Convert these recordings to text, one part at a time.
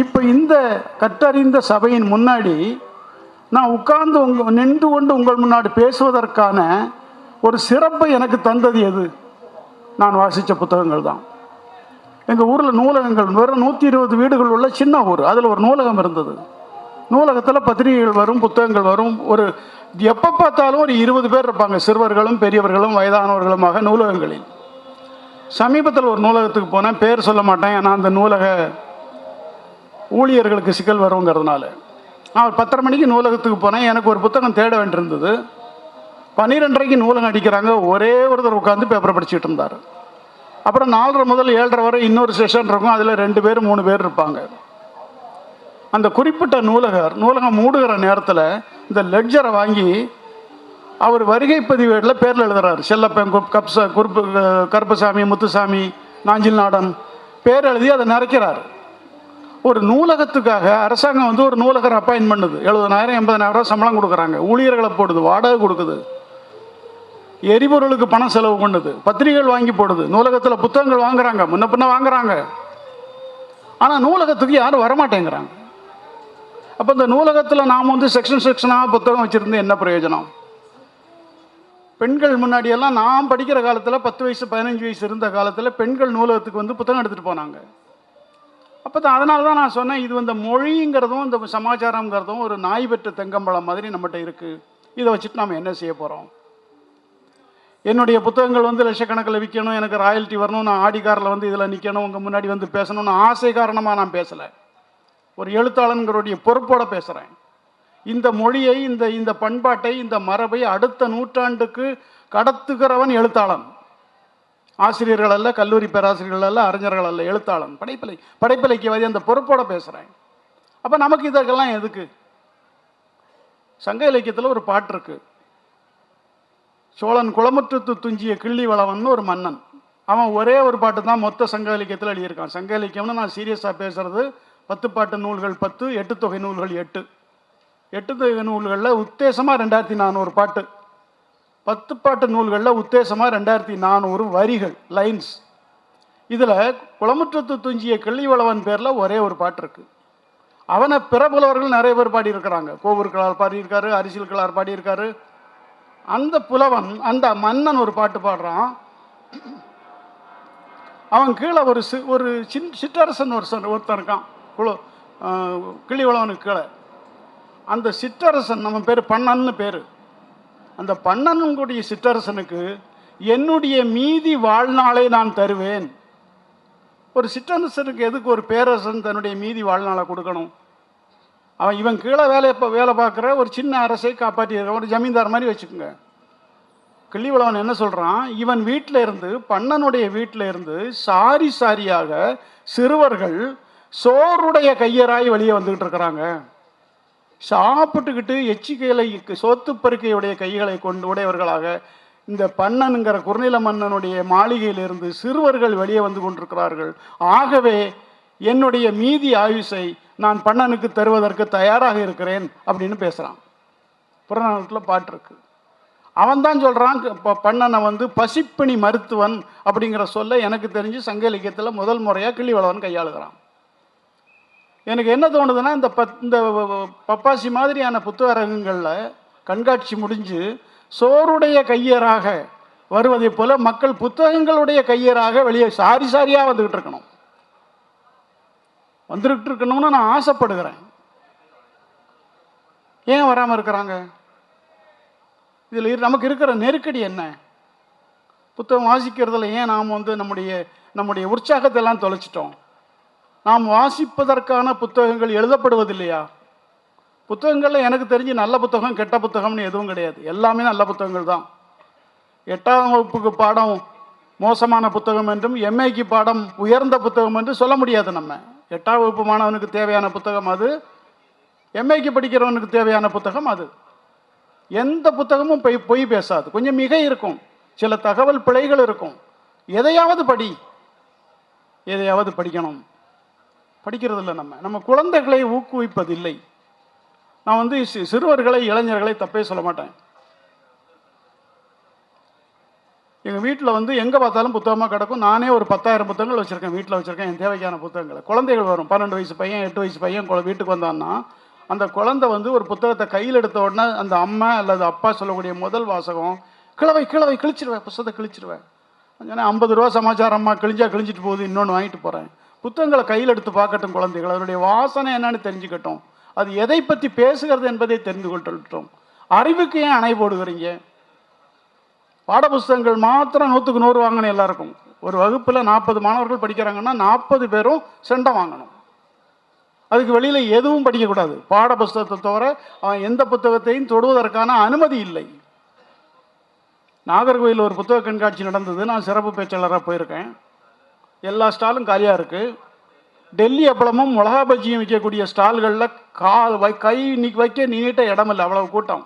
இப்போ இந்த கற்றறிந்த சபையின் முன்னாடி நான் உட்கார்ந்து உங்க நின்று கொண்டு உங்கள் முன்னாடி பேசுவதற்கான ஒரு சிறப்பை எனக்கு தந்தது எது? நான் வாசித்த புத்தகங்கள் தான். எங்கள் ஊரில் நூலகங்கள் வெறும் நூற்றி இருபது வீடுகள் உள்ள சின்ன ஊர். அதில் ஒரு நூலகம் இருந்தது. நூலகத்தில் பத்திரிகைகள் வரும் புத்தகங்கள் வரும். ஒரு எப்போ பார்த்தாலும் ஒரு இருபது பேர் இருப்பாங்க. சிறுவர்களும் பெரியவர்களும் வயதானவர்களுமாக நூலகங்களில். சமீபத்தில் ஒரு நூலகத்துக்கு போனேன். பேர் சொல்ல மாட்டேன். ஏன்னா அந்த நூலக ஊழியர்களுக்கு சிக்கல் வருங்கிறதுனால. நான் ஒரு பத்தரை மணிக்கு நூலகத்துக்கு போனேன். எனக்கு ஒரு புத்தகம் தேட வேண்டியிருந்தது. பன்னிரெண்டரைக்கு நூலகம் அடிக்கிறாங்க. ஒரே ஒருத்தர் உட்காந்து பேப்பரை படிச்சுட்டு இருந்தார். அப்புறம் நாலரை முதல் ஏழரை வரை இன்னொரு செஷன் இருக்கும். அதில் ரெண்டு பேர் மூணு பேர் இருப்பாங்க. அந்த குறிப்பிட்ட நூலகர் நூலகம் மூடுகிற நேரத்தில் இந்த லெட்ஜரை வாங்கி அவர் வருகை பதிவேடில் பேரில் எழுதுறாரு. செல்லப்பன் கு கப்ச குறுப்பு கருப்பசாமி முத்துசாமி நாஞ்சில் நாடன் பேர் எழுதி அதை நிறைக்கிறார் ஒரு நூலகத்துக்காக அரசாங்கம் வந்து ஒரு நூலகர் அப்பாயின் பண்ணுது. எழுபதனாயிரம் எண்பதனாயிரம் ரூபாய் சம்பளம் கொடுக்குறாங்க. ஊழியர்களை போடுது வாடகை கொடுக்குது. எரிபொருளுக்கு பணம் செலவு பண்ணுது. பத்திரிகைகள் வாங்கி போடுது. நூலகத்தில் புத்தகங்கள் வாங்குறாங்க. முன்ன பின்ன வாங்குறாங்க. ஆனால் நூலகத்துக்கு யாரும் வரமாட்டேங்கிறாங்க. அப்போ இந்த நூலகத்தில் நாம் வந்து செக்ஷன் செக்ஷனாக புத்தகம் வச்சுருந்து என்ன பிரயோஜனம்? பெண்கள் முன்னாடியெல்லாம் நான் படிக்கிற காலத்தில் பத்து வயசு பதினஞ்சு வயசு இருந்த காலத்தில் பெண்கள் நூலகத்துக்கு வந்து புத்தகம் எடுத்துகிட்டு போனாங்க. அப்போ தான் அதனால தான் நான் சொன்னேன் இது இந்த மொழிங்கிறதும் இந்த சமாச்சாரங்கிறதும் ஒரு நாய் பெற்ற தெங்கம்பழம் மாதிரி நம்மகிட்ட இருக்குது இதை வச்சுட்டு நாம் என்ன செய்ய போகிறோம் என்னுடைய புத்தகங்கள் வந்து லட்சக்கணக்கில் விற்கணும் எனக்கு ராயல்ட்டி வரணும் நான் ஆடிக்காரில் வந்து இதில் நிற்கணும் உங்கள் முன்னாடி வந்து பேசணும்னு ஆசை காரணமாக நான் பேசலை. ஒரு எழுத்தாளனுங்களுடைய பொறுப்போட பேசுகிறேன் இந்த மொழியை இந்த இந்த பண்பாட்டை இந்த மரபை அடுத்த நூற்றாண்டுக்கு கடத்துகிறவன் எழுத்தாளன். ஆசிரியர்கள் அல்ல கல்லூரி பேராசிரியர்கள் அல்ல அறிஞர்கள் அல்ல எழுத்தாளன். படைப்பிலை படைப்பிலைக்கு அந்த பொறுப்போட பேசுகிறேன் அப்போ நமக்கு இதற்கெல்லாம் எதுக்கு? சங்க இலக்கியத்தில் ஒரு பாட்டு இருக்கு. சோழன் குளமுற்றத்து துஞ்சிய கிள்ளி வளவன் ஒரு மன்னன். அவன் ஒரே ஒரு பாட்டு தான் மொத்த சங்க இலக்கியத்தில் எழுதியிருக்கான். சங்க இலக்கியம்னு நான் சீரியஸாக பேசுறது பத்து பாட்டு நூல்கள் பத்து எட்டு தொகை நூல்கள் எட்டு. எட்டு தொகை நூல்களில் உத்தேசமாக ரெண்டாயிரத்தி நானூறு பாட்டு. பத்து பாட்டு நூல்களில் உத்தேசமாக ரெண்டாயிரத்தி நானூறு வரிகள் லைன்ஸ் இதில் குளமுற்றத்து துஞ்சிய கிள்ளிவளவன் பேரில் ஒரே ஒரு பாட்டு இருக்குது அவனை பிரபலவர்கள் நிறைய பேர் பாடியிருக்கிறாங்க. கோவூர் கிளார் பாடியிருக்காரு அரிசியல் கிளார் பாடியிருக்காரு. அந்த புலவன் அந்த மன்னன் ஒரு பாட்டு பாடுறான். அவன் கீழே ஒரு சி ஒரு சின் சிற்றரசன் ஒரு ஒருத்தன் இருக்கான். குழு கிளிவளவனுக்கு கீழே. அந்த சிற்றரசன் நம்ம பேர் பண்ணன்னு பேர். அந்த பண்ணனுடைய சிற்றரசனுக்கு என்னுடைய மீதி வாழ்நாளை நான் தருவேன். ஒரு சிற்றரசனுக்கு எதுக்கு ஒரு பேரரசன் தன்னுடைய மீதி வாழ்நாளை கொடுக்கணும்? அவன் இவன் கீழே வேலை இப்போ வேலை பார்க்குற ஒரு சின்ன அரசை காப்பாற்றி ஒரு ஜமீன்தார் மாதிரி வச்சுக்கோங்க. கிள்ளிவளவன் என்ன சொல்கிறான் இவன் வீட்டில் இருந்து பண்ணனுடைய வீட்டில் இருந்து சாரி சாரியாக சிறுவர்கள் சோறுடைய கையராய் வெளியே வந்துக்கிட்டு இருக்கிறாங்க. சாப்பிட்டுக்கிட்டு எச்சிக்கையில் சோத்து பருக்கையுடைய கைகளை கொண்டு உடையவர்களாக இந்த பண்ணனுங்கிற குறுநில மன்னனுடைய மாளிகையிலிருந்து சிறுவர்கள் வெளியே வந்து கொண்டிருக்கிறார்கள். ஆகவே என்னுடைய மீதி ஆயுசை நான் பண்ணனுக்கு தருவதற்கு தயாராக இருக்கிறேன் அப்படின்னு பேசுகிறான் புறநானூற்றில் பாட்டு இருக்கு. அவன் தான் சொல்கிறான் பண்ணனை வந்து பசிப்பிணி மருத்துவன் அப்படிங்கிற சொல்ல எனக்கு தெரிஞ்சு சங்க இலக்கியத்தில் முதல் முறையாக கிள்ளிவளவன் கையாளுகிறான். எனக்கு என்ன தோணுதுன்னா இந்த பத் இந்த பப்பாசி மாதிரியான புத்தகங்களில் கண்காட்சி முடிஞ்சு சோருடைய கையராக வருவதைப் போல மக்கள் புத்தகங்களுடைய கையராக வெளியே சாரி சாரியாக வந்துக்கிட்டு இருக்கணும். வந்துக்கிட்டு இருக்கணும்னு நான் ஆசைப்படுகிறேன். ஏன் வராமல் இருக்கிறாங்க? இதில் நமக்கு இருக்கிற நெருக்கடி என்ன? புத்தகம் வாசிக்கிறதுல ஏன் நாம் வந்து நம்முடைய நம்முடைய உற்சாகத்தை எல்லாம் தொலைச்சிட்டோம்? நாம் வாசிப்பதற்கான புத்தகங்கள் எழுதப்படுவதில்லையா? புத்தகங்களில் எனக்கு தெரிஞ்சு நல்ல புத்தகம் கெட்ட புத்தகம்னு எதுவும் கிடையாது. எல்லாமே நல்ல புத்தகங்கள் தான். எட்டாம் வகுப்புக்கு பாடம் மோசமான புத்தகம் என்றும் எம்ஏக்கு பாடம் உயர்ந்த புத்தகம் என்று சொல்ல முடியாது நம்ம. எட்டாம் வகுப்பு மாணவனுக்கு தேவையான புத்தகம் அது. எம்ஏக்கு படிக்கிறவனுக்கு தேவையான புத்தகம் அது. எந்த புத்தகமும் பொய் பொய் பேசாது. கொஞ்சம் மிக இருக்கும். சில தகவல் பிழைகள் இருக்கும். எதையாவது படி. எதையாவது படிக்கணும். படிக்கிறது இல்லை நம்ம. நம்ம குழந்தைகளை ஊக்குவிப்பதில்லை. நான் வந்து சிறுவர்களை இளைஞர்களை தப்பே சொல்ல மாட்டேன். எங்கள் வீட்டில் வந்து எங்கே பார்த்தாலும் புத்தகமாக கிடக்கும். நானே ஒரு பத்தாயிரம் புத்தகங்கள் வச்சுருக்கேன். வீட்டில் வச்சுருக்கேன். என் தேவைக்கான புத்தகங்களை. குழந்தைகள் வரும். பன்னெண்டு வயசு பையன் எட்டு வயசு பையன் வீட்டுக்கு வந்தான்னா அந்த குழந்தை வந்து ஒரு புத்தகத்தை கையில் எடுத்த உடனே அந்த அம்மா அல்லது அப்பா சொல்லக்கூடிய முதல் வாசகம் கிழவை கிழவை கிழிச்சிருவேன் புத்தகத்தை கிழிச்சிருவேன் ஏன்னா ஐம்பது ரூபா சமாச்சாரம்மா கிழிஞ்சா கிழிஞ்சிட்டு போகுது. இன்னொன்று வாங்கிட்டு போகிறேன் புத்தகங்களை கையில் எடுத்து பார்க்கட்டும் குழந்தைகள். அதனுடைய வாசனை என்னன்னு தெரிஞ்சுக்கட்டும். அது எதை பற்றி பேசுகிறது என்பதை தெரிந்து கொள்ளட்டும். அறிவுக்கு ஏன் அணை போடுகிறீங்க? பாடப்புஸ்தகங்கள் மாத்திரம் நூற்றுக்கு நூறு வாங்கணும் எல்லாருக்கும். ஒரு வகுப்பில் நாற்பது மாணவர்கள் படிக்கிறாங்கன்னா நாற்பது பேரும் செண்டை வாங்கணும். அதுக்கு வெளியில் எதுவும் படிக்கக்கூடாது. பாடபுஸ்தகத்தை தவிர அவன் எந்த புத்தகத்தையும் தொடுவதற்கான அனுமதி இல்லை. நாகர்கோவில் ஒரு புத்தக கண்காட்சி நடந்தது. நான் சிறப்பு பேச்சாளராக போயிருக்கேன். எல்லா ஸ்டாலும் காலியாக இருக்குது டெல்லி அப்பளமும் மிளகா பஜ்ஜியும் விற்கக்கூடிய ஸ்டால்களில் கால் வை கை இன்னைக்கு வைக்க நீட்ட இடம் இல்லை அவ்வளவு கூட்டம்.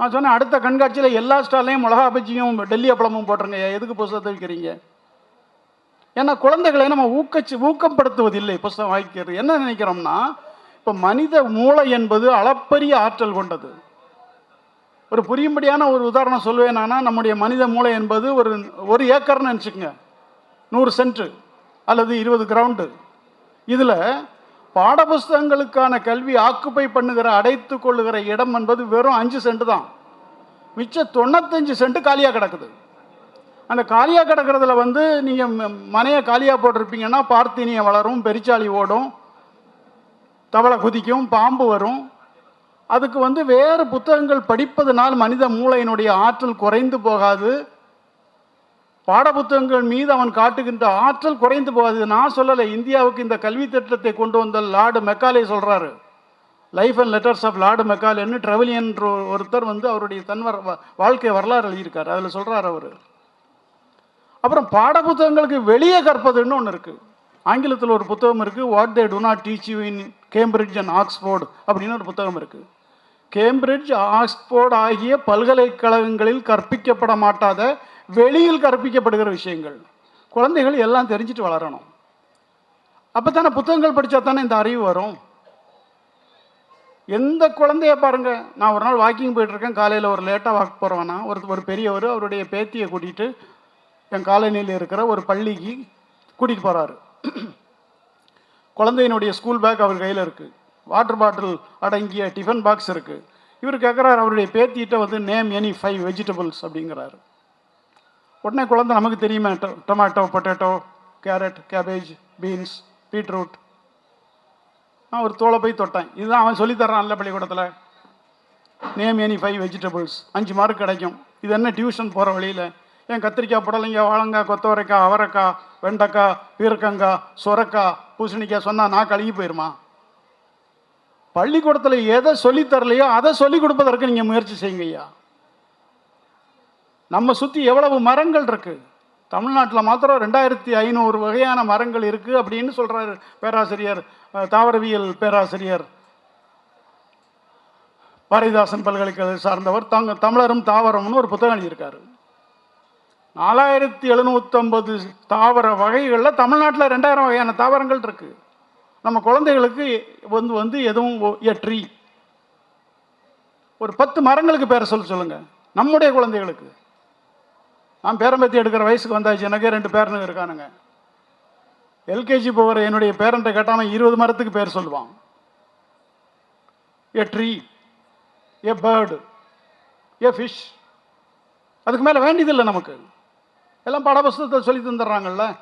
நான் சொன்னேன் அடுத்த கண்காட்சியில் எல்லா ஸ்டால்லையும் மிளகா பஜ்ஜியும் டெல்லி அப்பளமும் போட்டுருங்க. எதுக்கு புஸ்தகத்தை விற்கிறீங்க ஏன்னா குழந்தைகளை நம்ம ஊக்கச்சு ஊக்கப்படுத்துவதில்லை புஸ்தகம் வாங்கிக்கிறது. என்ன நினைக்கிறோம்னா இப்போ மனித மூளை என்பது அளப்பரிய ஆற்றல் கொண்டது. ஒரு புரியும்படியான ஒரு உதாரணம் சொல்லுவேனானா நம்முடைய மனித மூளை என்பது ஒரு ஒரு ஏக்கர்னு நினச்சிக்கங்க. நூறு சென்ட்டு அல்லது இருபது கிரவுண்டு. இதில் பாடப்புஸ்தகங்களுக்கான கல்வி ஆக்குப்பை பண்ணுகிற அடைத்து கொள்ளுகிற இடம் என்பது வெறும் அஞ்சு சென்ட் தான். மிச்ச தொண்ணூத்தஞ்சு சென்ட் காலியாக கிடக்குது. அந்த காலியாக கிடக்கிறதுல வந்து நீங்கள் மனையை காலியாக போட்டிருப்பீங்கன்னா பார்த்தீனியம் வளரும் பெரிச்சாளி ஓடும் தவளை குதிக்கும் பாம்பு வரும். அதுக்கு வந்து வேறு புத்தகங்கள் படிப்பதனால் மனித மூளையினுடைய ஆற்றல் குறைந்து போகாது. பாடப்புத்தகங்கள் மீது அவன் காட்டுகின்ற ஆற்றல் குறைந்து போகாது. நான் சொல்லலை இந்தியாவுக்கு இந்த கல்வி திட்டத்தை கொண்டு வந்த லார்டு மெக்காலே சொல்கிறாரு life and letters of Lord மெக்காலேன்னு ட்ரெவலியன்ற ஒருத்தர் வந்து அவருடைய தன்வர் வாழ்க்கை வரலாறு எழுதியிருக்கார். அதில் சொல்கிறார் அவர். அப்புறம் பாடப்புத்தகங்களுக்கு வெளியே கற்பதுன்னு ஒன்று இருக்குது ஆங்கிலத்தில் ஒரு புத்தகம் இருக்குது what they do not teach you in Cambridge and Oxford அப்படின்னு ஒரு புத்தகம் இருக்குது கேம்பிரிட்ஜ் ஆக்ஸ்போர்ட் ஆகிய பல்கலைக்கழகங்களில் கற்பிக்கப்பட மாட்டாத வெளியில் கற்பிக்கப்படுகிற விஷயங்கள். குழந்தைகள் எல்லாம் தெரிஞ்சுட்டு வளரணும். அப்போ தானே புத்தகங்கள் படித்தா தானே இந்த அறிவு வரும். எந்த குழந்தைய பாருங்க. நான் ஒரு நாள் வாக்கிங் போயிட்டுருக்கேன். காலையில் ஒரு லேட்டாக வாக் போகிறவனா ஒரு ஒரு பெரியவர் அவருடைய பேத்தியை கூட்டிகிட்டு என் காலனியில் இருக்கிற ஒரு பள்ளிக்கு கூட்டிகிட்டு போகிறாரு குழந்தையினுடைய ஸ்கூல் பேக் அவர் கையில் இருக்குது வாட்டர் பாட்டில் அடங்கிய டிஃபன் பாக்ஸ் இருக்குது இவர் கேட்குறாரு அவருடைய பேத்திகிட்ட வந்து நேம் எனி ஃபைவ் வெஜிடபிள்ஸ் அப்படிங்கிறாரு. உடனே குழந்தை நமக்கு தெரியுமே டொ- tomato potato carrot cabbage beans beetroot நான் ஒரு தோலை போய் தொட்டேன். இதுதான் அவன் சொல்லித்தர்றான் நல்ல பள்ளிக்கூடத்தில். நேம் எனி ஃபைவ் வெஜிடபிள்ஸ் அஞ்சு மார்க் கிடைக்கும். இது என்ன டியூஷன் போகிற வழியில்? ஏன் கத்திரிக்காய் புடலைங்க வாழங்காய் கொத்தவரைக்காய் அவரைக்காய் வெண்டைக்காய் பீர்க்கங்காய் சுரக்காய் பூசணிக்காய் சொன்னால் நான் கழுகி போயிருமா? பள்ளிக்கூடத்தில் எதை சொல்லித் தரலையோ அதை சொல்லிக் கொடுப்பதற்கு நீங்கள் முயற்சி செய்யுங்க ஐயா நம்ம சுற்றி எவ்வளவு மரங்கள் இருக்குது தமிழ்நாட்டில் மாத்திரம் ரெண்டாயிரத்தி ஐநூறு வகையான மரங்கள் இருக்குது அப்படின்னு சொல்கிறாரு பேராசிரியர் தாவரவியல் பேராசிரியர் பாரதிதாசன் பல்கலைக்கழக சார்ந்தவர். தங்க தமிழரும் தாவரம்னு ஒரு புத்தகம் எழுதியிருக்காரு. நாலாயிரத்தி எழுநூற்றம்பது தாவர வகைகளில் தமிழ்நாட்டில் ரெண்டாயிரம் வகையான தாவரங்கள் இருக்குது நம்ம குழந்தைகளுக்கு வந்து வந்து எதுவும் எ ட்ரீ. ஒரு பத்து மரங்களுக்கு பேர் சொல்ல சொல்லுங்கள் நம்முடைய குழந்தைகளுக்கு. நான் பேரம்பத்தி எடுக்கிற வயசுக்கு வந்தாச்சு எனக்கே ரெண்டு பேரனுங்க இருக்கானுங்க. எல்கேஜி போகிற என்னுடைய பேரண்ட்டை கேட்டாமல் இருபது மரத்துக்கு பேர் சொல்லுவான். A tree. A bird. A fish. அதுக்கு மேலே வேண்டியதில்லை நமக்கு. எல்லாம் பாடப்புஸ்தகத்தை சொல்லி தந்துடுறாங்கல்ல.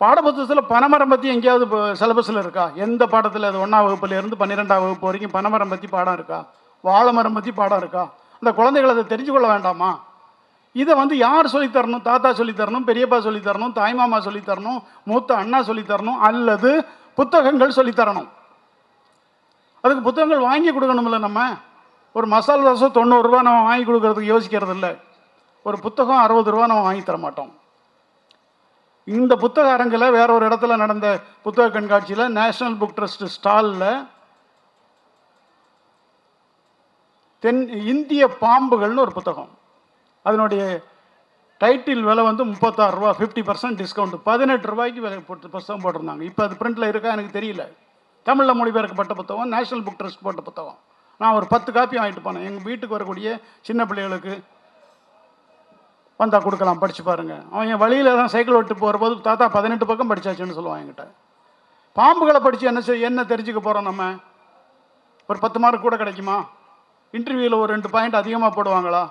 பாடப்புத்தகத்தில் பனைமரம் பற்றி எங்கேயாவது சிலபஸில் இருக்கா? எந்த பாடத்தில்? அது ஒன்றாம் வகுப்புல இருந்து பன்னிரெண்டாம் வகுப்பு வரைக்கும் பனைமரம் பற்றி பாடம் இருக்கா? வாழைமரம் பற்றி பாடம் இருக்கா? அந்த குழந்தைகள் அதை தெரிஞ்சு கொள்ள வேண்டாமா? இதை வந்து யார் சொல்லித் தரணும்? தாத்தா சொல்லித் தரணும் பெரியப்பா சொல்லித்தரணும் தாய்மாமா சொல்லித் தரணும் மூத்த அண்ணா சொல்லித் தரணும் அல்லது புத்தகங்கள் சொல்லித் தரணும்? அதுக்கு புத்தகங்கள் வாங்கி கொடுக்கணும்ல நம்ம? ஒரு மசாலா தோசை தொண்ணூறுரூவா நம்ம வாங்கி கொடுக்கறதுக்கு யோசிக்கிறது இல்லை ஒரு புத்தகம் அறுபது ரூபா நம்ம வாங்கி தர மாட்டோம் இந்த புத்தக அரங்கில் வேற ஒரு இடத்துல நடந்த புத்தக கண்காட்சியில் நேஷனல் புக் ட்ரஸ்ட் ஸ்டாலில் தென் இந்திய பாம்புகள்னு ஒரு புத்தகம். அதனுடைய டைட்டில் விலை வந்து முப்பத்தாறு ரூபா ஃபிஃப்டி பர்சன்ட் டிஸ்கவுண்ட் பதினெட்டு ரூபாய்க்கு விலை போட்டு புத்தகம் போட்டிருந்தாங்க. இப்போ அது பிரிண்டில் இருக்கா எனக்கு தெரியல. தமிழில் மொழிபெயர்க்கப்பட்ட புத்தகம் நேஷனல் புக் ட்ரஸ்ட் போட்ட புத்தகம். நான் ஒரு பத்து காப்பி வாங்கிட்டு போனேன். எங்கள் வீட்டுக்கு வரக்கூடிய சின்ன பிள்ளைகளுக்கு வந்தால் கொடுக்கலாம் படித்து பாருங்கள் அவன் என் வழியில் தான் சைக்கிள் ஓட்டு போகிறபோது தாத்தா பதினெட்டு பக்கம் படிச்சாச்சுன்னு சொல்லுவான் என்கிட்ட. பாம்புகளை படித்து என்ன செய் என்ன தெரிஞ்சுக்க போகிறோம் நம்ம? ஒரு பத்து மார்க் கூட கிடைக்குமா? இன்டர்வியூவில் ஒரு ரெண்டு பாயிண்ட் அதிகமாக போடுவாங்களா?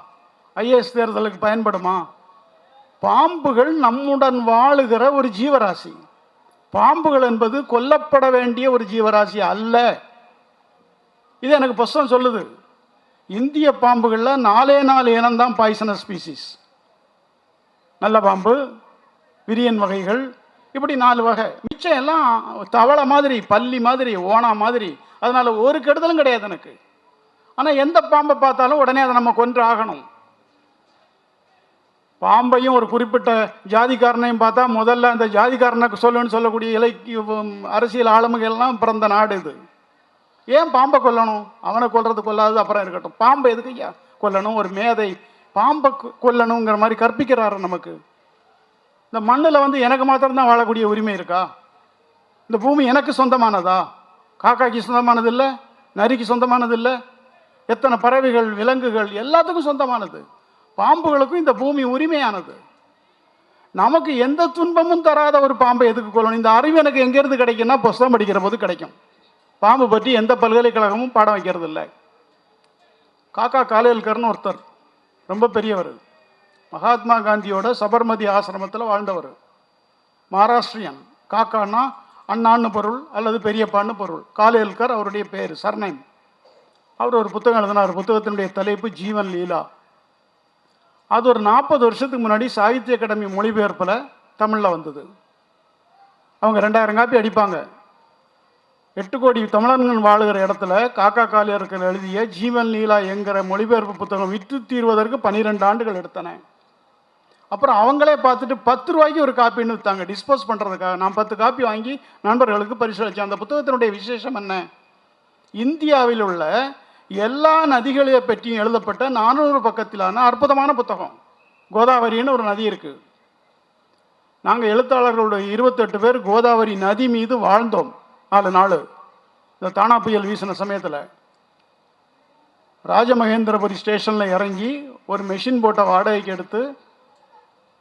ஐஏஎஸ் தேர்தலுக்கு பயன்படுமா? பாம்புகள் நம்முடன் வாழுகிற ஒரு ஜீவராசி. பாம்புகள் என்பது கொல்லப்பட வேண்டிய ஒரு ஜீவராசி அல்ல. இது எனக்கு புஸ்தம் சொல்லுது. இந்திய பாம்புகளில் நாலே நாலு இனம்தான் பாய்சனஸ் ஸ்பீசிஸ் நல்ல பாம்பு விரியன் வகைகள் இப்படி நாலு வகை. மிச்சம் எல்லாம் தவளை மாதிரி பள்ளி மாதிரி ஓனா மாதிரி. அதனால் ஒரு கெடுதலும் கிடையாது எனக்கு. ஆனால் எந்த பாம்பை பார்த்தாலும் உடனே அதை நம்ம கொன்று ஆகணும். பாம்பையும் ஒரு குறிப்பிட்ட ஜாதிக்காரனையும் பார்த்தா முதல்ல அந்த ஜாதிக்காரனுக்கு சொல்லுன்னு சொல்லக்கூடிய இலக்கிய அரசியல் ஆளுமைகள்லாம் பிறந்த நாடு இது. ஏன் பாம்பை கொல்லணும்? அவனை கொல்றது கொல்லாது அப்புறம் இருக்கட்டும். பாம்பை எதுக்கு ஐயா கொல்லணும்? ஒரு மேதை பாம்பை கொ- கொல்லணுங்கிற மாதிரி கற்பிக்கிறாரு நமக்கு. இந்த மண்ணில் வந்து எனக்கு மாத்திரம்தான் வாழக்கூடிய உரிமை இருக்கா? இந்த பூமி எனக்கு சொந்தமானதா? காக்காக்கு சொந்தமானது இல்லை நரிக்கு சொந்தமானது இல்லை எத்தனை பறவைகள் விலங்குகள் எல்லாத்துக்கும் சொந்தமானது. பாம்புகளுக்கும் இந்த பூமி உரிமையானது. நமக்கு எந்த துன்பமும் தராத ஒரு பாம்பை எதுக்கு கொள்ளணும் இந்த அறிவு எனக்கு எங்கேருந்து கிடைக்குன்னா புஸ்தகம் படிக்கிற போது கிடைக்கும். பாம்பு பற்றி எந்த பல்கலைக்கழகமும் பாடம் வைக்கிறது இல்லை காக்கா காலேல்கர்னு ஒருத்தர் ரொம்ப பெரியவர். மகாத்மா காந்தியோட சபர்மதி ஆசிரமத்தில் வாழ்ந்தவர். மகாராஷ்டிரியன். காக்கான்னா அண்ணான்னு பொருள் அல்லது பெரியப்பான்னு பொருள். காலேல்கர் அவருடைய பேர் சர்நேம். அவர் ஒரு புத்தகம் எழுதினார். புத்தகத்தினுடைய தலைப்பு ஜீவன் லீலா. அது ஒரு நாற்பது வருஷத்துக்கு முன்னாடி சாகித்ய அகாடமி மொழிபெயர்ப்பில் தமிழில் வந்தது. அவங்க ரெண்டாயிரம் காப்பி அடிப்பாங்க. எட்டு கோடி தமிழன்கள் வாழுகிற இடத்துல காக்கா காளியர்கள் எழுதிய ஜீவன் லீலா என்கிற மொழிபெயர்ப்பு புத்தகம் விற்று தீர்வதற்கு பன்னிரெண்டு ஆண்டுகள் எடுத்தன. அப்புறம் அவங்களே பார்த்துட்டு பத்து ரூபாய்க்கு ஒரு காப்பின்னு விற்றாங்க டிஸ்போஸ் பண்ணுறதுக்காக நான் பத்து காப்பி வாங்கி நண்பர்களுக்கு பரிசளித்தேன் அந்த புத்தகத்தினுடைய விசேஷம் என்ன? இந்தியாவில் உள்ள எல்லா நதிகளை பற்றியும் எழுதப்பட்ட நானூறு பக்கத்திலான அற்புதமான புத்தகம். கோதாவரின்னு ஒரு நதி இருக்குது நாங்கள் எழுத்தாளர்களோட இருபத்தெட்டு பேர் கோதாவரி நதி மீது வாழ்ந்தோம். நாலு நாள். இந்த தானா புயல் வீசின சமயத்தில் ராஜமகேந்திரபுரி ஸ்டேஷனில் இறங்கி ஒரு மெஷின் போட்டை வாடகைக்கு எடுத்து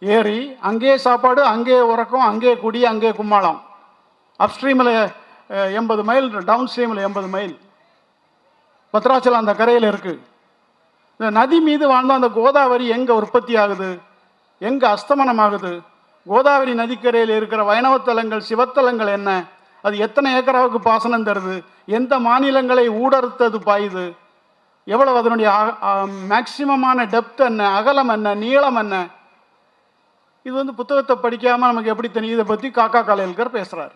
ஏறி அங்கேயே சாப்பாடு அங்கேயே உறக்கம் அங்கேயே குடி அங்கேயே கும்மாளம். அப்ஸ்ட்ரீமில் எண்பது மைல் டவுன் ஸ்ட்ரீமில் எண்பது மைல் பத்ராச்சலம் அந்த கரையில் இருக்குது இந்த நதி மீது வாழ்ந்த அந்த கோதாவரி எங்கே உற்பத்தி ஆகுது? எங்கே அஸ்தமனம் ஆகுது கோதாவரி நதிக்கரையில் இருக்கிற வைணவத்தலங்கள் சிவத்தலங்கள் என்ன? அது எத்தனை ஏக்கராவுக்கு பாசனம் தருது? எந்த மாநிலங்களை ஊடறுத்தது பாயுது? எவ்வளவு அதனுடைய மேக்சிமமான டெப்த் என்ன அகலம் என்ன நீளம் என்ன? இது வந்து புத்தகத்தை படிக்காமல் நமக்கு எப்படி தெரியும் இதை பற்றி காக்கா காலையல்கர் பேசுகிறாரு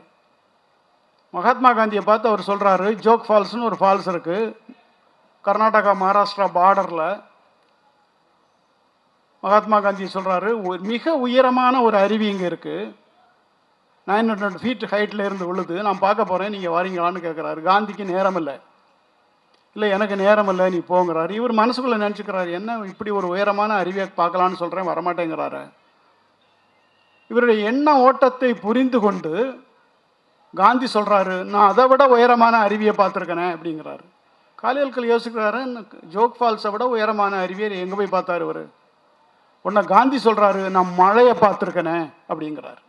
மகாத்மா காந்தியை பார்த்து அவர் சொல்கிறாரு ஜோக் ஃபால்ஸ்னு ஒரு ஃபால்ஸ் இருக்குது கர்நாடகா மகாராஷ்டிரா பார்டரில் மகாத்மா காந்தி சொல்கிறாரு மிக உயரமான ஒரு அருவி இங்கே இருக்குது நைன் ஹண்ட்ரட் ஃபீட் ஹைட்டில் இருந்து விழுது நான் பார்க்க போகிறேன் நீங்கள் வரீங்களான்னு கேட்குறாரு காந்திக்கு நேரம் இல்லை இல்லை எனக்கு நேரம் இல்லை நீ போங்கிறாரு. இவர் மனசுக்குள்ளே நினச்சிக்கிறாரு என்ன இப்படி ஒரு உயரமான அறிவியை பார்க்கலான்னு சொல்கிறேன் வரமாட்டேங்கிறாரு. இவருடைய எண்ண ஓட்டத்தை புரிந்து கொண்டு காந்தி சொல்கிறாரு நான் அதை விட உயரமான அருவியை பார்த்துருக்கேனே அப்படிங்கிறாரு. காலியல்கள் யோசிக்கிறாரு ஜோக் ஃபால்ஸை விட உயரமான அருவியை எங்கே போய் பார்த்தாரு இவர்? உன்னை காந்தி சொல்கிறாரு நான் மழையை பார்த்துருக்கேனே அப்படிங்கிறாரு.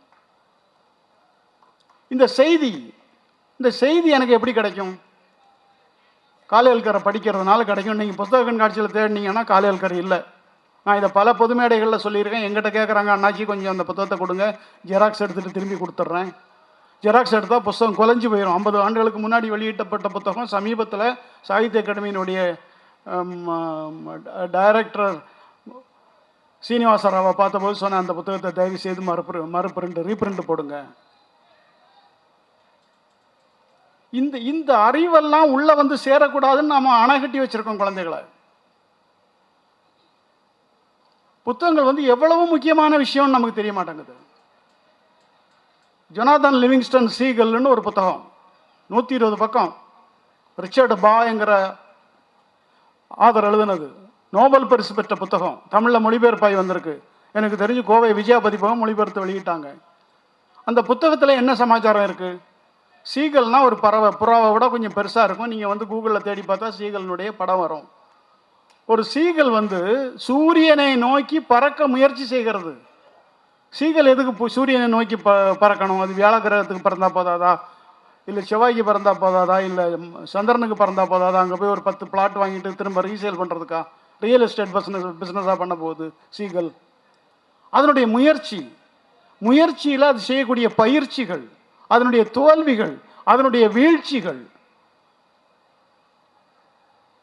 இந்த செய்தி இந்த செய்தி எனக்கு எப்படி கிடைக்கும்? காலையல்கரை படிக்கிறதுனால கிடைக்கும். நீங்கள் புத்தக கண்காட்சியில் தேடினீங்கன்னா காலையல்கரை இல்லை. நான் இதை பல பொது மேடைகளில் சொல்லியிருக்கேன். எங்கிட்ட கேட்குறாங்க அண்ணாச்சி கொஞ்சம் அந்த புத்தகத்தை கொடுங்க. ஜெராக்ஸ் எடுத்துகிட்டு திரும்பி கொடுத்துட்றேன். ஜெராக்ஸ் எடுத்தால் புத்தகம் குலைஞ்சு போயிடும் ஐம்பது ஆண்டுகளுக்கு முன்னாடி வெளியிட்டப்பட்ட புத்தகம் சமீபத்தில் சாகித்ய அகாடமியினுடைய டைரக்டர் சீனிவாச ராவை பார்த்தபோது சொன்னேன் அந்த புத்தகத்தை தயவு செய்து மறுபிரி மறுபிரிண்ட் ரீபிரிண்ட் போடுங்க. இந்த இந்த அறிவெல்லாம் உள்ளே வந்து சேரக்கூடாதுன்னு நம்ம அணைகட்டி வச்சுருக்கோம் குழந்தைகளை. புத்தகங்கள் வந்து எவ்வளவு முக்கியமான விஷயம்னு நமக்கு தெரிய மாட்டேங்குது. ஜொனாதன் லிவிங்ஸ்டன் சீகல்னு ஒரு புத்தகம் நூற்றி இருபது பக்கம். ரிச்சர்டு பாங்கிற ஆதர் எழுதுனது. நோபல் பரிசு பெற்ற புத்தகம் தமிழில் மொழிபெயர்ப்பாய் வந்திருக்கு. எனக்கு தெரிஞ்சு கோவை விஜயா பதிப்பகம் மொழிபெயர்த்து வெளியிட்டாங்க. அந்த புத்தகத்தில் என்ன சமாச்சாரம் இருக்குது சீகல்னால் ஒரு பறவை. புறாவை விட கொஞ்சம் பெருசாக இருக்கும். நீங்கள் வந்து கூகுளில் தேடி பார்த்தா சீகலினுடைய படம் வரும். ஒரு சீகல் வந்து சூரியனை நோக்கி பறக்க முயற்சி செய்கிறது. சீகல் எதுக்கு சூரியனை நோக்கி ப பறக்கணும்? அது வியாழ கிரகத்துக்கு பிறந்தா போதாதா? இல்லை செவ்வாய்க்கு பிறந்தா போதாதா? இல்லை சந்திரனுக்கு பிறந்தா போதாதா? அங்கே போய் ஒரு பத்து பிளாட் வாங்கிட்டு திரும்ப ரீசேல் பண்ணுறதுக்கா ரியல் எஸ்டேட் பிஸ்னஸ் பிஸ்னஸாக பண்ண போகுது சீகல். அதனுடைய முயற்சி. முயற்சியில் அது செய்யக்கூடிய பயிற்சிகள். அதனுடைய தோல்விகள் அதனுடைய வீழ்ச்சிகள்.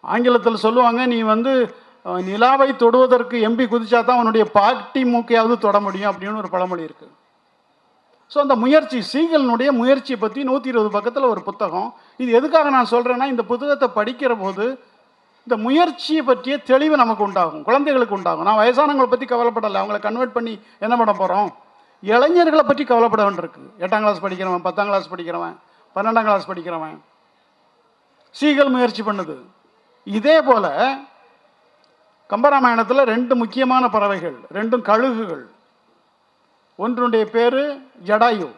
ஆங்கிலத்தில் சொல்லுவாங்க நீ வந்து நிலாவை தொடுவதற்கு எம்பி குதிச்சா தான் அவனுடைய பாட்டி மூக்கையாவது தொட முடியும் அப்படின்னு ஒரு பழமொழி இருக்கு. ஸோ அந்த முயற்சி சீகலினுடைய முயற்சியை பற்றி நூற்றி இருபது பக்கத்தில் ஒரு புத்தகம். இது எதுக்காக நான் சொல்கிறேன்னா இந்த புத்தகத்தை படிக்கிற போது இந்த முயற்சியை பற்றிய தெளிவு நமக்கு உண்டாகும் குழந்தைகளுக்கு உண்டாகும். நான் வயசானவங்களை பற்றி கவலைப்படலை அவங்கள கன்வெர்ட் பண்ணி என்ன பண்ண போகிறோம் இளைஞர்களை பற்றி கவலைப்பட வேண்டியிருக்கு எட்டாம் கிளாஸ் படிக்கிறவன் பத்தாம் கிளாஸ் படிக்கிறவன் பன்னெண்டாம் கிளாஸ் படிக்கிறவன். சீகல் முயற்சி பண்ணுது. இதே போல் கம்பராமாயணத்தில் ரெண்டு முக்கியமான பறவைகள் ரெண்டும் கழுகுகள். ஒன்றுடைய பேர் ஜடாயு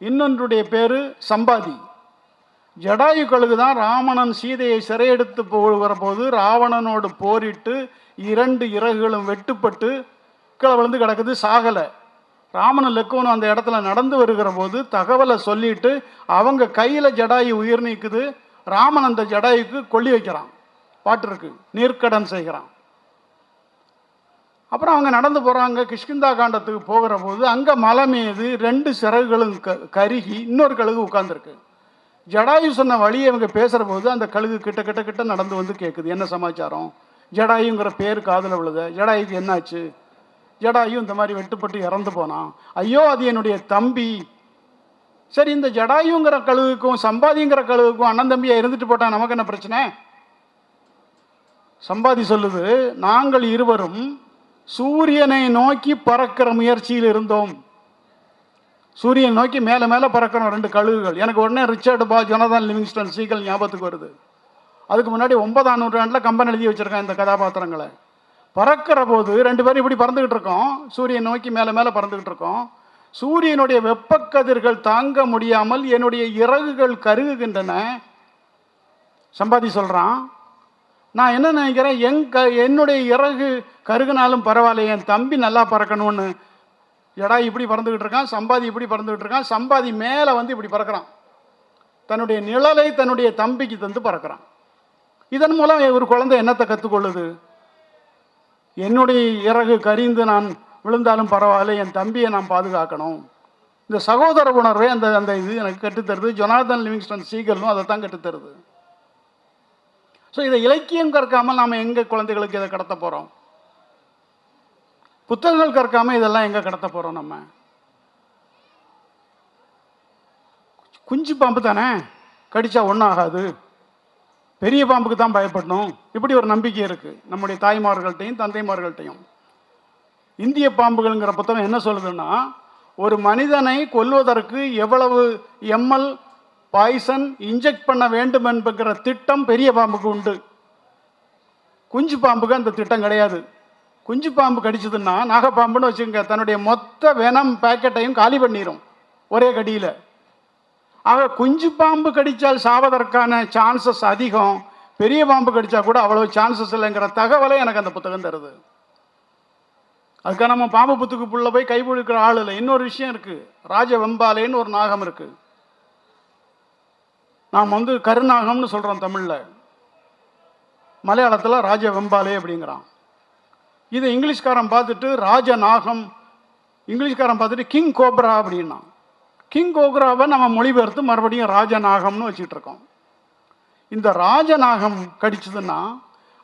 இன்னொன்றுடைய பேர் சம்பாதி. ஜடாயு கழுகு தான் ராவணன் சீதையை சிறையெடுத்து போகிற போது ராவணனோடு போரிட்டு இரண்டு இறகுகளும் வெட்டுப்பட்டு கீழே விழுந்து கிடக்குது சாகலை. ராமனும் லக்குவனும் அந்த இடத்துல நடந்து வருகிற போது தகவலை சொல்லிட்டு அவங்க கையில் ஜடாயு உயிர் நீக்குது. ராமன் அந்த ஜடாயுக்கு கொல்லி வைக்கிறான். பாட்டுருக்கு நீர்க்கடன் செய்கிறான். அப்புறம் அவங்க நடந்து போகிறாங்க கிஷ்கிந்தா காண்டத்துக்கு போகிற போது அங்கே மலை மீது ரெண்டு சிறகுகளும் க கருகி இன்னொரு கழுகு உட்காந்துருக்கு ஜடாயு சொன்ன வழியை இவங்க பேசுகிற போது அந்த கழுகு கிட்ட கிட்ட கிட்ட நடந்து வந்து கேட்குது என்ன சமாச்சாரம்? ஜடாயுங்கிற பேர் காதில் விழுத. ஜடாயுக்கு என்னாச்சு? ஜடாயு இந்த மாதிரி வெட்டுப்பட்டு இறந்து போனான் ஐயோ அது என்னுடைய தம்பி. சரி இந்த ஜடாயுங்கிற கழுவுக்கும் சம்பாதிங்கிற கழுவுக்கும் அண்ணன் தம்பியாக இருந்துட்டு போட்டால் நமக்கு என்ன பிரச்சனை? சம்பாதி சொல்லுது நாங்கள் இருவரும் சூரியனை நோக்கி பறக்கிற முயற்சியில் இருந்தோம். சூரியனை நோக்கி மேலே மேலே பறக்கிறோம் ரெண்டு கழுகுகள். எனக்கு உடனே ரிச்சர்டு பா ஜொனதான் லிவிங்ஸ்டன் சீக்கல் ஞாபகத்துக்கு வருது. அதுக்கு முன்னாடி ஒன்பதாம் நூற்றாண்டில் கம்பன் எழுதி வச்சுருக்கான் இந்த கதாபாத்திரங்களை. பறக்கிற போது ரெண்டு பேரும் இப்படி பறந்துக்கிட்டு இருக்கோம். சூரியன் நோக்கி மேலே மேலே பறந்துக்கிட்டு இருக்கோம். சூரியனுடைய வெப்பக்கதிர்கள் தாங்க முடியாமல் என்னுடைய இறகுகள் கருகுகின்றன. சம்பாதி சொல்கிறான் நான் என்ன நினைக்கிறேன்? எங்க க என்னுடைய இறகு கருகுனாலும் பரவாயில்ல என் தம்பி நல்லா பறக்கணும்னு. எடா இப்படி பறந்துக்கிட்டு இருக்கான். சம்பாதி இப்படி பறந்துக்கிட்டு இருக்கான். சம்பாதி மேலே வந்து இப்படி பறக்கிறான். தன்னுடைய நிழலை தன்னுடைய தம்பிக்கு தந்து பறக்கிறான். இதன் மூலம் ஒரு குழந்தை என்னத்தை கற்றுக்கொள்ளுது என்னுடைய இறகு கரிந்து நான் விழுந்தாலும் பரவாயில்ல என் தம்பியை நான் பாதுகாக்கணும். இந்த சகோதர உணர்வை அந்த அந்த இது எனக்கு கட்டுத்தருது ஜொனாதன் லிவிங்ஸ்டன் சீகலும் அதை தான் கட்டுத்தருது ஸோ இதை இலக்கியம் கற்காமல் நாம் எங்கே குழந்தைகளுக்கு இதை கடத்த போகிறோம் புத்தகங்கள் கற்காமல் இதெல்லாம் எங்கே கடத்த போகிறோம் நம்ம? குஞ்சு பாம்பு தானே? கடிச்சா ஒன்றும் ஆகாது பெரிய பாம்புக்கு தான் பயப்படணும். இப்படி ஒரு நம்பிக்கை இருக்குது நம்முடைய தாய்மார்கள்ட்டையும் தந்தைமார்கள்ட்டையும். இந்திய பாம்புகள்ங்கிற புத்தகம் என்ன சொல்லுதுன்னா ஒரு மனிதனை கொல்வதற்கு எவ்வளவு எம்எல் பாய்சன் இன்ஜெக்ட் பண்ண வேண்டும் என்கிற திட்டம் பெரிய பாம்புக்கு உண்டு. குஞ்சு பாம்புக்கு அந்த திட்டம் கிடையாது. குஞ்சு பாம்பு கடிச்சதுன்னா நாகப்பாம்புன்னு வச்சுக்கோங்க தன்னுடைய மொத்த வெனம் பேக்கெட்டையும் காலி பண்ணிடும் ஒரே கடியில். ஆக குஞ்சு பாம்பு கடித்தால் சாவதற்கான சான்சஸ் அதிகம். பெரிய பாம்பு கடித்தா கூட அவ்வளோ சான்சஸ் இல்லைங்கிற தகவலை எனக்கு அந்த புத்தகம் தருது. அதுக்காக நம்ம பாம்பு புத்துக்குள்ள போய் கைபிடிக்கிற ஆள் இல்லை. இன்னொரு விஷயம் இருக்குது ராஜ வெம்பாலேன்னு ஒரு நாகம் இருக்குது நாம் வந்து கருநாகம்னு சொல்கிறோம் தமிழில். மலையாளத்தில் ராஜ வெம்பாலே அப்படிங்கிறான். இது இங்கிலீஷ்காரன் பார்த்துட்டு ராஜ நாகம் இங்கிலீஷ்காரன் பார்த்துட்டு கிங் கோப்ரா அப்படின்னா. கிங் கோக்ராவை நம்ம மொழிபெயர்த்து மறுபடியும் ராஜநாகம்னு வச்சுட்டு இருக்கோம் இந்த ராஜநாகம் கடிச்சதுன்னா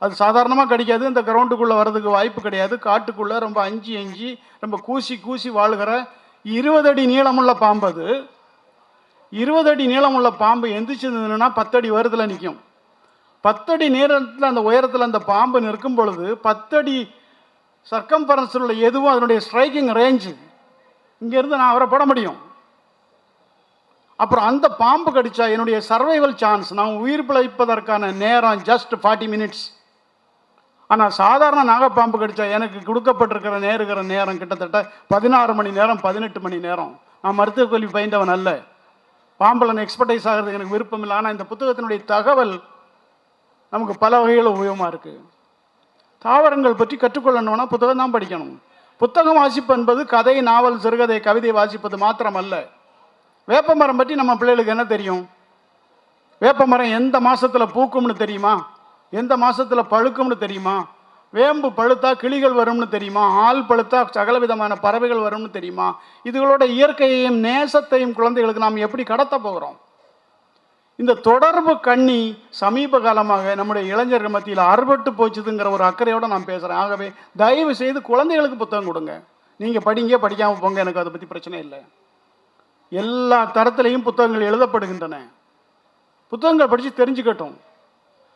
அது சாதாரணமாக கடிக்காது. இந்த கிரவுண்டுக்குள்ளே வர்றதுக்கு வாய்ப்பு கிடையாது. காட்டுக்குள்ளே ரொம்ப அஞ்சி அஞ்சி ரொம்ப கூசி கூசி வாழுகிற இருபது அடி நீளமுள்ள பாம்பு அது. இருபது அடி நீளமுள்ள பாம்பு எந்திரிச்சதுன்னா பத்தடி உயரத்தில் நிற்கும் பத்தடி நேரத்தில் அந்த உயரத்தில் அந்த பாம்பு நிற்கும் பொழுது பத்தடி சர்க்கம்பரன்ஸில் உள்ள எதுவும் அதனுடைய ஸ்ட்ரைக்கிங் ரேஞ்சு இங்கேருந்து நான் அவரை போட முடியும். அப்புறம் அந்த பாம்பு கடிச்சா என்னுடைய சர்வைவல் சான்ஸ் நான் உயிர் பிழைப்பதற்கான நேரம் ஜஸ்ட் ஃபார்ட்டி மினிட்ஸ் ஆனால் சாதாரண நாகப்பாம்பு கடிச்சா எனக்கு கொடுக்கப்பட்டிருக்கிற நேருகிற நேரம் கிட்டத்தட்ட பதினாறு மணி நேரம் பதினெட்டு மணி நேரம். நான் மருத்துவ கல்வி பயின்றவன் அல்ல. பாம்பில் எக்ஸ்பர்டைஸ் ஆகிறதுக்கு எனக்கு விருப்பம் இல்லை. ஆனால் இந்த புத்தகத்தினுடைய தகவல் நமக்கு பல வகையில் உபயோகமாக இருக்குது தாவரங்கள் பற்றி கற்றுக்கொள்ளணும்னா புத்தகம் தான் படிக்கணும். புத்தகம் வாசிப்பு என்பது கதை நாவல் சிறுகதை கவிதை வாசிப்பது மாத்திரம் அல்ல வேப்ப வேப்பமரம் பற்றி நம்ம பிள்ளைகளுக்கு என்ன தெரியும்? வேப்பமரம் எந்த மாதத்தில் பூக்கும்னு தெரியுமா? எந்த மாதத்தில் பழுக்கும்னு தெரியுமா? வேம்பு பழுத்தா கிளிகள் வரும்னு தெரியுமா? ஆள் பழுத்தா சகலவிதமான பறவைகள் வரும்னு தெரியுமா? இதுகளோட இயற்கையையும் நேசத்தையும் குழந்தைகளுக்கு நாம் எப்படி கடத்த போகிறோம்? இந்த தொடர்பு கண்ணி சமீப காலமாக நம்முடைய இளைஞர்கள் மத்தியில் அறுபட்டு போச்சுதுங்கிற ஒரு அக்கறையோட நான் பேசுகிறேன் ஆகவே தயவு செய்து குழந்தைகளுக்கு புத்தகம் கொடுங்க. நீங்கள் படிங்க படிக்காமல் போங்க எனக்கு அதை பற்றி பிரச்சனை இல்லை. எல்லா தரத்திலையும் புத்தகங்கள் எழுதப்படுகின்றன. புத்தகங்கள் படித்து தெரிஞ்சுக்கட்டும்.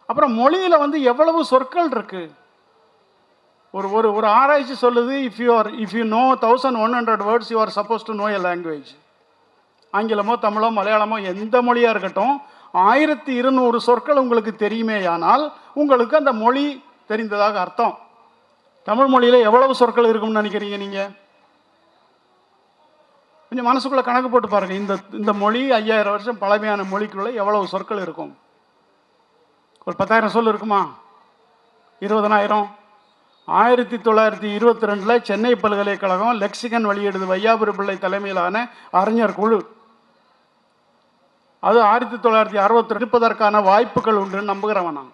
அப்புறம் மொழியில் வந்து எவ்வளவு சொற்கள் இருக்கு? ஒரு ஒரு ஒரு ஆராய்ச்சி சொல்லுது if you are if you know thousand one hundred words you are supposed to know a language ஆங்கிலமோ தமிழோ மலையாளமோ எந்த மொழியாக இருக்கட்டும் ஆயிரத்தி இருநூறு சொற்கள் உங்களுக்கு தெரியுமேயானால் உங்களுக்கு அந்த மொழி தெரிந்ததாக அர்த்தம். தமிழ் மொழியில் எவ்வளவு சொற்கள் இருக்கும்னு நினைக்கிறீங்க நீங்கள் கொஞ்சம் மனசுக்குள்ளே கணக்கு போட்டு பாருங்கள் இந்த இந்த மொழி ஐயாயிரம் வருஷம் பழமையான மொழிக்குள்ளே எவ்வளவு சொற்கள் இருக்கும்? ஒரு பத்தாயிரம் சொல் இருக்குமா? இருபதனாயிரம். ஆயிரத்தி தொள்ளாயிரத்தி இருபத்தி ரெண்டில் சென்னை பல்கலைக்கழகம் லெக்சிகன் வெளியிடுது வையாபுரி பிள்ளை தலைமையிலான அறிஞர் குழு. அது ஆயிரத்தி தொள்ளாயிரத்தி அறுபத்தி இருப்பதற்கான வாய்ப்புகள் உண்டுன்னு நம்புகிறவன் நான்.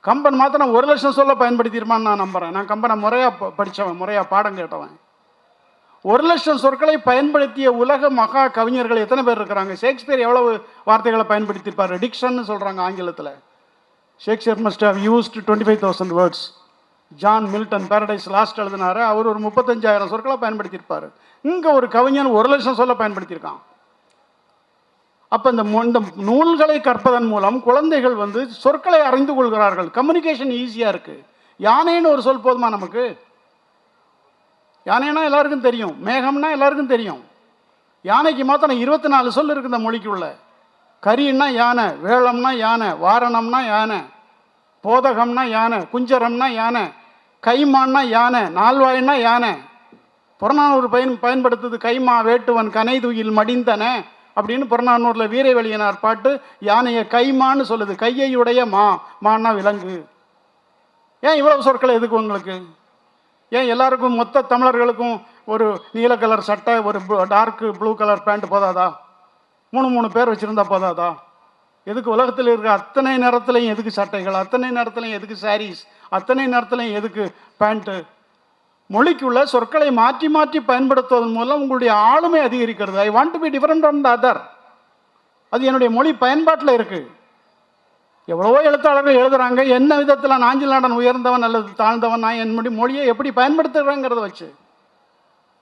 கம்பன் மாத்திரம் ஒரு லட்சம் சொல்ல பயன்படுத்தியிருமான்னு நான் நம்புகிறேன் நான் கம்பனை முறையாக படித்தவன் முறையாக பாடம் கேட்டவன். ஒரு லட்சம் சொற்களை பயன்படுத்திய உலக மகா கவிஞர்கள் எத்தனை பேர் இருக்கிறாங்க? ஷேக்ஸ்பியர் எவ்வளவு வார்த்தைகளை பயன்படுத்தியிருப்பார்? டிக்ஷன்னு சொல்கிறாங்க ஆங்கிலத்தில். Shakespeare must have used twenty five thousand words John Milton Paradise Lost எழுதினார். அவர் ஒரு முப்பத்தஞ்சாயிரம் சொற்களை பயன்படுத்தியிருப்பார். இங்கே ஒரு கவிஞன் ஒரு லட்சம் சொல்ல பயன்படுத்தியிருக்கான். அப்போ இந்த இந்த நூல்களை கற்பதன் மூலம் குழந்தைகள் வந்து சொற்களை அறிந்து கொள்கிறார்கள். கம்யூனிகேஷன் ஈஸியாக இருக்குது யானைன்னு ஒரு சொல் போதுமா நமக்கு? யானைன்னா எல்லாருக்கும் தெரியும். மேகம்னா எல்லாருக்கும் தெரியும். யானைக்கு மாத்திரம் இருபத்தி நாலு சொல் இருக்கு இந்த மொழிக்குள்ள. கரின்னா யானை வேளம்னா யானை வாரணம்னா யானை போதகம்னா யானை குஞ்சரம்னா யானை கைமான்னா யானை நால்வாய்னா யானை. புறநானூறு பயன் பயன்படுத்துது கைமா வேட்டுவன் கனை துயில் மடிந்தன அப்படின்னு புறநானூரில் வீரவெளியனார் பாட்டு யானையை கைமான்னு சொல்லுது. கையையுடைய மா மான்னா விலங்கு. ஏன் இவ்வளவு சொற்கள் எதுக்கு உங்களுக்கு? ஏன் எல்லாருக்கும் மொத்த தமிழர்களுக்கும் ஒரு நீல கலர் சட்டை ஒரு டார்க்கு ப்ளூ கலர் பேண்ட் போதாதா? மூணு மூணு பேர் வச்சுருந்தா போதாதா? எதுக்கு உலகத்தில் இருக்க அத்தனை நேரத்துலையும் எதுக்கு சட்டைகள்? அத்தனை நேரத்துலையும் எதுக்கு சாரீஸ் அத்தனை நேரத்துலையும் எதுக்கு பேண்ட்டு மொழிக்குள்ள சொற்களை மாற்றி மாற்றி பயன்படுத்துவதன் மூலம் உங்களுடைய ஆளுமை அதிகரிக்கிறது. I want to be different from the other அது என்னுடைய மொழி பயன்பாட்டில் இருக்குது எவ்வளவோ எழுத்தாளர்கள் எழுதுறாங்க என்ன விதத்தில் நாஞ்சில் நாடன் உயர்ந்தவன் அல்லது தாழ்ந்தவன் நான் என்னுடைய மொழியை எப்படி பயன்படுத்துகிறேங்கிறத வச்சு.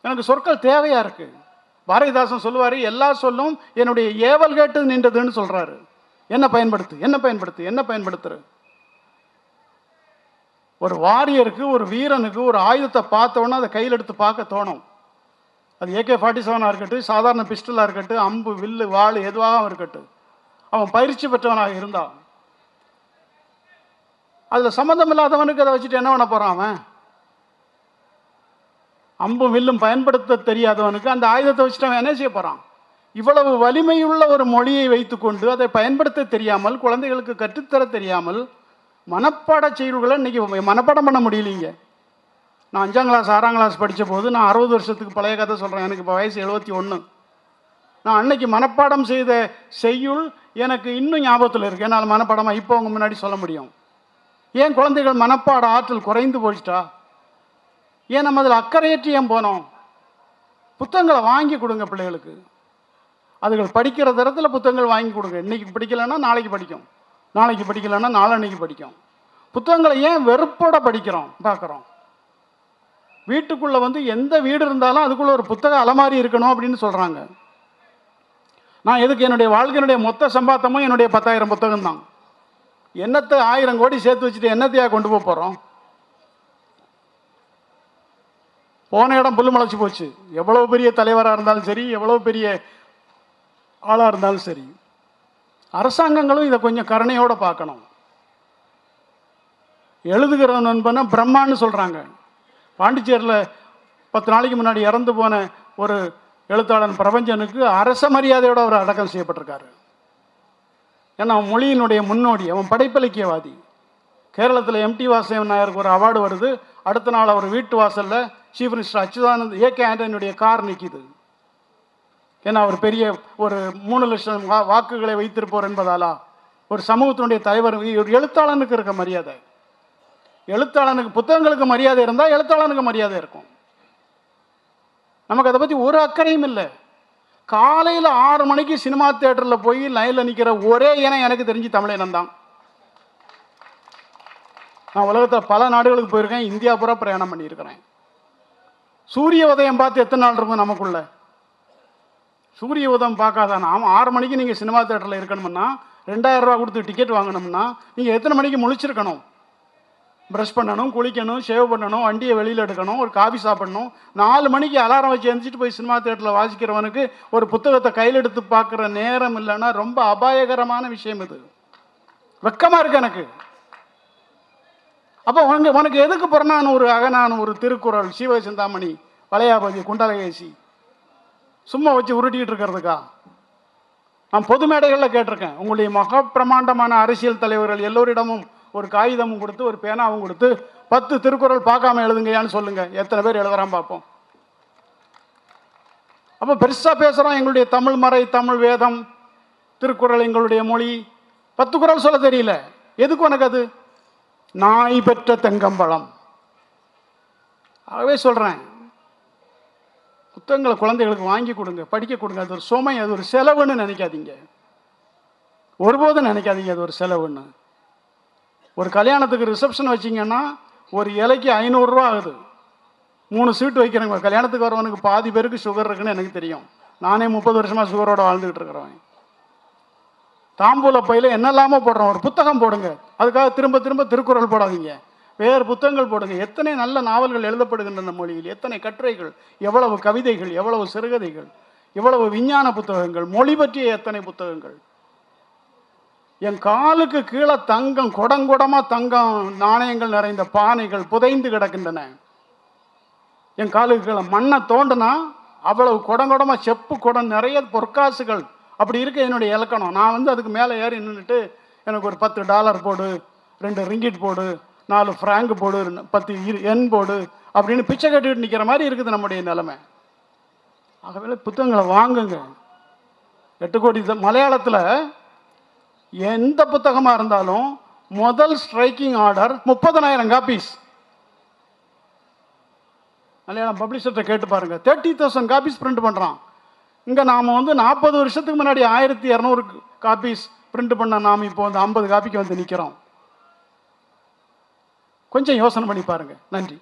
எனக்கு சொற்கள் தேவையாக இருக்குது பாரதிதாசன் சொல்லுவார் எல்லா சொல்லும் என்னுடைய ஏவல் கேட்டு நின்றதுன்னு சொல்கிறாரு என்ன பயன்படுத்து என்ன பயன்படுத்து என்ன பயன்படுத்துற? ஒரு வாரியருக்கு ஒரு வீரனுக்கு ஒரு ஆயுதத்தை பார்த்தோன்னா அதை கையில் எடுத்து பார்க்க தோணும். அது ஏகே ஃபார்ட்டி செவனாக இருக்கட்டும் சாதாரண பிஸ்டலாக இருக்கட்டும் அம்பு வில்லு வாள் எதுவாகவும் இருக்கட்டும். அவன் பயிற்சி பெற்றவனாக இருந்தான். அதில் சம்மந்தம் இல்லாதவனுக்கு அதை வச்சுட்டு என்ன பண்ண போகிறான் அவன்? அம்பும் வில்லும் பயன்படுத்த தெரியாதவனுக்கு அந்த ஆயுதத்தை வச்சுட்டு அவன் என்ன செய்ய போகிறான் இவ்வளவு வலிமையுள்ள ஒரு மொழியை வைத்துக்கொண்டு அதை பயன்படுத்த தெரியாமல் குழந்தைகளுக்கு கற்றுத்தர தெரியாமல் மனப்பாட செயல்களை இன்றைக்கி மனப்பாடம் பண்ண முடியலீங்க. நான் அஞ்சாம் கிளாஸ் ஆறாம் கிளாஸ் படித்த போது நான் அறுபது வருஷத்துக்கு பழைய கதை சொல்கிறேன் எனக்கு இப்போ வயசு எழுபத்தி ஒன்று நான் அன்னைக்கு மனப்பாடம் செய்த செய்யுள் எனக்கு இன்னும் ஞாபகத்தில் இருக்குது என்னால் மனப்பாடமாக இப்போ உங்கள் முன்னாடி சொல்ல முடியும். ஏன் குழந்தைகள் மனப்பாட ஆற்றல் குறைந்து போயிட்டா ஏன் நம்ம அதில் அக்கறையற்றி ஏன் போனோம்? புத்தகங்களை வாங்கி கொடுங்க பிள்ளைகளுக்கு. அதுகள் படிக்கிற தரத்தில் புத்தகங்கள் வாங்கி கொடுங்க. இன்றைக்கி படிக்கலைன்னா நாளைக்கு படிக்கும். நாளைக்கு படிக்கலைன்னா நாளன்னைக்கு படிக்கும். புத்தகங்களை ஏன் வெறுப்போட படிக்கிறோம்? பார்க்குறோம். வீட்டுக்குள்ளே வந்து எந்த வீடு இருந்தாலும் அதுக்குள்ளே ஒரு புத்தக அலமாரி இருக்கணும் அப்படின்னு சொல்கிறாங்க நான் எதுக்கு என்னுடைய வாழ்க்கையினுடைய மொத்த சம்பாத்தமும் என்னுடைய பத்தாயிரம் புத்தகம் தான் என்னத்தை ஆயிரம் கோடி சேர்த்து வச்சுட்டு என்னத்தையா கொண்டு போக போகிறோம் போன இடம் புல்லு முளைச்சி போச்சு. எவ்வளோ பெரிய தலைவராக இருந்தாலும் சரி எவ்வளோ பெரிய ஆளாக இருந்தாலும் சரி. அரசாங்கங்களும் இதை கொஞ்சம் கருணையோடு பார்க்கணும். எழுதுகிற நண்பனை பிரம்மான்னு சொல்கிறாங்க பாண்டிச்சேரியில் பத்து நாளைக்கு முன்னாடி இறந்து போன ஒரு எழுத்தாளன் பிரபஞ்சனுக்கு அரச மரியாதையோடு அவர் அடக்கம் செய்யப்பட்டிருக்காரு. ஏன்னா அவன் மொழியினுடைய முன்னோடி அவன் படைப்பிலக்கியவாதி கேரளத்தில் எம்டி வாசவன் நாயருக்கு ஒரு அவார்டு வருது. அடுத்த நாள் அவர் வீட்டு வாசலில் chief minister Achuthanand A K ஆண்டனியுடைய car நிற்கிது ஏன்னா அவர் பெரிய ஒரு மூணு லட்சம் வா வாக்குகளை வைத்திருப்போர் என்பதாலா? ஒரு சமூகத்தினுடைய தலைவர் ஒரு எழுத்தாளனுக்கு இருக்க மரியாதை. எழுத்தாளனுக்கு புத்தகங்களுக்கு மரியாதை இருந்தால் எழுத்தாளனுக்கு மரியாதை இருக்கும். நமக்கு அதை பற்றி ஒரு அக்கறையும் இல்லை. காலையில் ஆறு மணிக்கு சினிமா தேட்டரில் போய் லைனில் நிற்கிற ஒரே இனம் எனக்கு தெரிஞ்சு தமிழினம் தான். நான் உலகத்தில் பல நாடுகளுக்கு போயிருக்கேன் இந்தியா பூரா பிரயாணம் பண்ணியிருக்கிறேன். சூரிய உதயம் பார்த்து எத்தனை நாள் இருக்கும் நமக்குள்ள? சூரிய உதயம் பார்க்காத நாம் ஆறு மணிக்கு நீங்கள் சினிமா தேட்டரில் இருக்கணும்னா ரெண்டாயிரம் ரூபா கொடுத்து டிக்கெட் வாங்கணும்னா நீங்கள் எத்தனை மணிக்கு முழிச்சிருக்கணும்? ப்ரஷ் பண்ணணும் குளிக்கணும் ஷேவ் பண்ணணும் வண்டியை வெளியில் எடுக்கணும் ஒரு காஃபி சாப்பிடணும். நாலு மணிக்கு அலாரம் வச்சு எழுந்திரிச்சிட்டு போய் சினிமா தேட்டரில் வாசிக்கிறவனுக்கு ஒரு புத்தகத்தை கையில் எடுத்து பார்க்குற நேரம் இல்லைன்னா ரொம்ப அபாயகரமான விஷயம் இது. வெக்கமாக இருக்கு எனக்கு. அப்போ உனக்கு உனக்கு எதுக்கு புறநானூறு ஒரு அகனான ஒரு திருக்குறள் சீவ சிந்தாமணி வளையாபதி குண்டலகேசி? சும்மா வச்சு உருட்டிக்கிட்டு இருக்கிறதுக்கா? நான் பொது மேடைகளில் கேட்டிருக்கேன். உங்களுடைய மகப்பிரமாண்டமான அரசியல் தலைவர்கள் எல்லோரிடமும் ஒரு காகிதமும் கொடுத்து ஒரு பேனாவும் கொடுத்து பத்து திருக்குறள் பார்க்காம எழுதுங்கயான்னு சொல்லுங்க. எத்தனை பேர் எழுதுறான் பார்ப்போம். அப்போ பெருசாக பேசுகிறோம் எங்களுடைய தமிழ் மறை தமிழ் வேதம் திருக்குறள் எங்களுடைய மொழி. பத்து குறள் சொல்ல தெரியல. எதுக்கு உனக்கு அது? நாய் பெற்ற தெங்கம்பழம். ஆகவே சொல்கிறேன் புத்தகங்களை குழந்தைகளுக்கு வாங்கி கொடுங்க. படிக்க கொடுங்க. அது ஒரு சுமை அது ஒரு செலவுன்னு நினைக்காதீங்க. ஒருபோதும் நினைக்காதீங்க. அது ஒரு செலவுன்னு. ஒரு கல்யாணத்துக்கு ரிசப்ஷன் வச்சிங்கன்னா ஒரு இலைக்கு ஐநூறுரூவா ஆகுது. மூணு சீட்டு வைக்கிறேங்க கல்யாணத்துக்கு வரவனுக்கு பாதி பேருக்கு சுகர் இருக்குன்னு எனக்கு தெரியும். நானே முப்பது வருஷமாக சுகரோடு வாழ்ந்துக்கிட்டு இருக்கிறவன். தாம்பூல பையில என்னெல்லாமோ போடுறோம்? ஒரு புத்தகம் போடுங்க. அதுக்காக திரும்ப திரும்ப திருக்குறள் போடாதீங்க. வேறு புத்தகங்கள் போடுங்க. எத்தனை நல்ல நாவல்கள் எழுதப்படுகின்றன மொழியில்? எத்தனை கட்டுரைகள்? எவ்வளவு கவிதைகள்? எவ்வளவு சிறுகதைகள்? எவ்வளவு விஞ்ஞான புத்தகங்கள்? மொழி பற்றிய எத்தனை புத்தகங்கள்? என் காலுக்கு கீழே தங்கம் குடங்குடமாக தங்கம் நாணயங்கள் நிறைந்த பானைகள் புதைந்து கிடக்கின்றன. என் காலுக்கு கீழே மண்ணை தோண்டுனா அவ்வளவு குடங்குடமாக செப்பு குடம் நிறைய பொற்காசுகள். அப்படி இருக்க என்னுடைய இலக்கணம். நான் வந்து அதுக்கு மேலே ஏறி நின்றுட்டு எனக்கு ஒரு பத்து டாலர் போடு ரெண்டு ரிங்கிட் போடு நாலு ஃப்ராங்க் போடு பத்து இரு- எண் போடு அப்படின்னு பிச்சை கட்டிட்டு நிற்கிற மாதிரி இருக்குது நம்முடைய நிலைமை. ஆகவே புத்தகங்களை வாங்குங்க. எட்டு கோடி மலையாளத்தில் எந்த புத்தகமாக இருந்தாலும் முதல் ஸ்ட்ரைக்கிங் ஆர்டர் முப்பதனாயிரம் காப்பீஸ் மலையாளம் பப்ளிஷர்கிட்ட கேட்டு பாருங்க. தேர்ட்டி தௌசண்ட் காப்பீஸ் பிரிண்ட் பண்ணுறான் இங்கே நாம் வந்து நாற்பது வருஷத்துக்கு முன்னாடி ஆயிரத்தி இரநூறு காப்பீஸ் பிரிண்ட் பண்ண நாம் இப்போ வந்து ஐம்பது காப்பிக்கு வந்து நிற்கிறோம் கொஞ்சம் யோசனை பண்ணி பாருங்க. நன்றி.